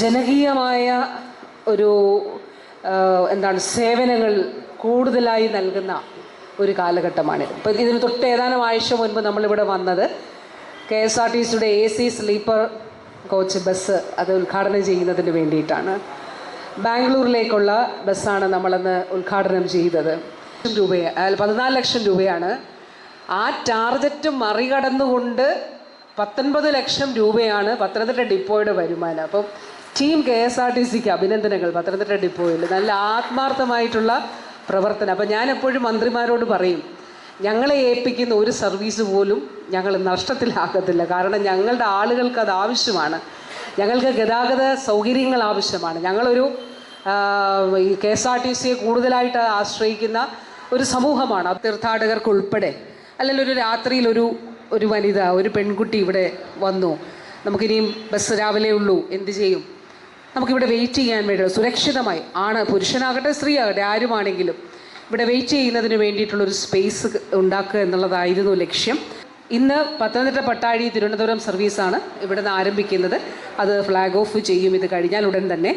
ജനകീയമായ ഒരു എന്താണ് സേവനങ്ങൾ കൂടുതലായി നൽകുന്ന ഒരു കാലഘട്ടമാണ്. ഇപ്പം ഇതിന് തൊട്ട് ഏതാനും ആഴ്ച മുൻപ് നമ്മളിവിടെ വന്നത് കെ എസ് ആർ ടി സിയുടെ A C sleeper coach bus അത് ഉദ്ഘാടനം ചെയ്യുന്നതിന് വേണ്ടിയിട്ടാണ്. ബാംഗ്ലൂരിലേക്കുള്ള ബസ്സാണ് നമ്മളന്ന് ഉദ്ഘാടനം ചെയ്തത്. ലക്ഷം രൂപയെ അല്ല, പതിനാല് ലക്ഷം രൂപയാണ്. ആ ടാർജറ്റ് മറികടന്നുകൊണ്ട് പത്തൊൻപത് ലക്ഷം രൂപയാണ് പത്തനംതിട്ട ഡിപ്പോയുടെ വരുമാനം. അപ്പം team K S R T സിക്ക് അഭിനന്ദനങ്ങൾ പത്തനംതിട്ട ഡിപ്പോയിൽ. നല്ല ആത്മാർത്ഥമായിട്ടുള്ള പ്രവർത്തനം. അപ്പം ഞാൻ എപ്പോഴും മന്ത്രിമാരോട് പറയും ഞങ്ങളെ ഏൽപ്പിക്കുന്ന ഒരു സർവീസ് പോലും ഞങ്ങൾ നഷ്ടത്തിലാക്കത്തില്ല. കാരണം ഞങ്ങളുടെ ആളുകൾക്ക് അത് ആവശ്യമാണ്. ഞങ്ങൾക്ക് ഗതാഗത സൗകര്യങ്ങൾ ആവശ്യമാണ്. ഞങ്ങളൊരു ഈ കെ എസ് ആർ ടി സിയെ കൂടുതലായിട്ട് ആശ്രയിക്കുന്ന ഒരു സമൂഹമാണ്. ആ തീർത്ഥാടകർക്ക് ഉൾപ്പെടെ അല്ലെങ്കിൽ ഒരു രാത്രിയിൽ ഒരു ഒരു വനിത ഒരു പെൺകുട്ടി ഇവിടെ വന്നു. നമുക്കിനിയും ബസ് രാവിലെ ഉള്ളൂ. എന്ത് ചെയ്യും? നമുക്കിവിടെ വെയിറ്റ് ചെയ്യാൻ വേണ്ടി സുരക്ഷിതമായി. ആണ് പുരുഷനാകട്ടെ സ്ത്രീ ആകട്ടെ ആരുമാണെങ്കിലും ഇവിടെ വെയിറ്റ് ചെയ്യുന്നതിന് വേണ്ടിയിട്ടുള്ളൊരു സ്പേസ് ഉണ്ടാക്കുക എന്നുള്ളതായിരുന്നു ലക്ഷ്യം. ഇന്ന് പത്തനംതിട്ട പട്ടാഴി തിരുവനന്തപുരം സർവീസാണ് ഇവിടെ നിന്ന് ആരംഭിക്കുന്നത്. അത് ഫ്ലാഗ് ഓഫ് ചെയ്യും ഇത് കഴിഞ്ഞാൽ ഉടൻ തന്നെ.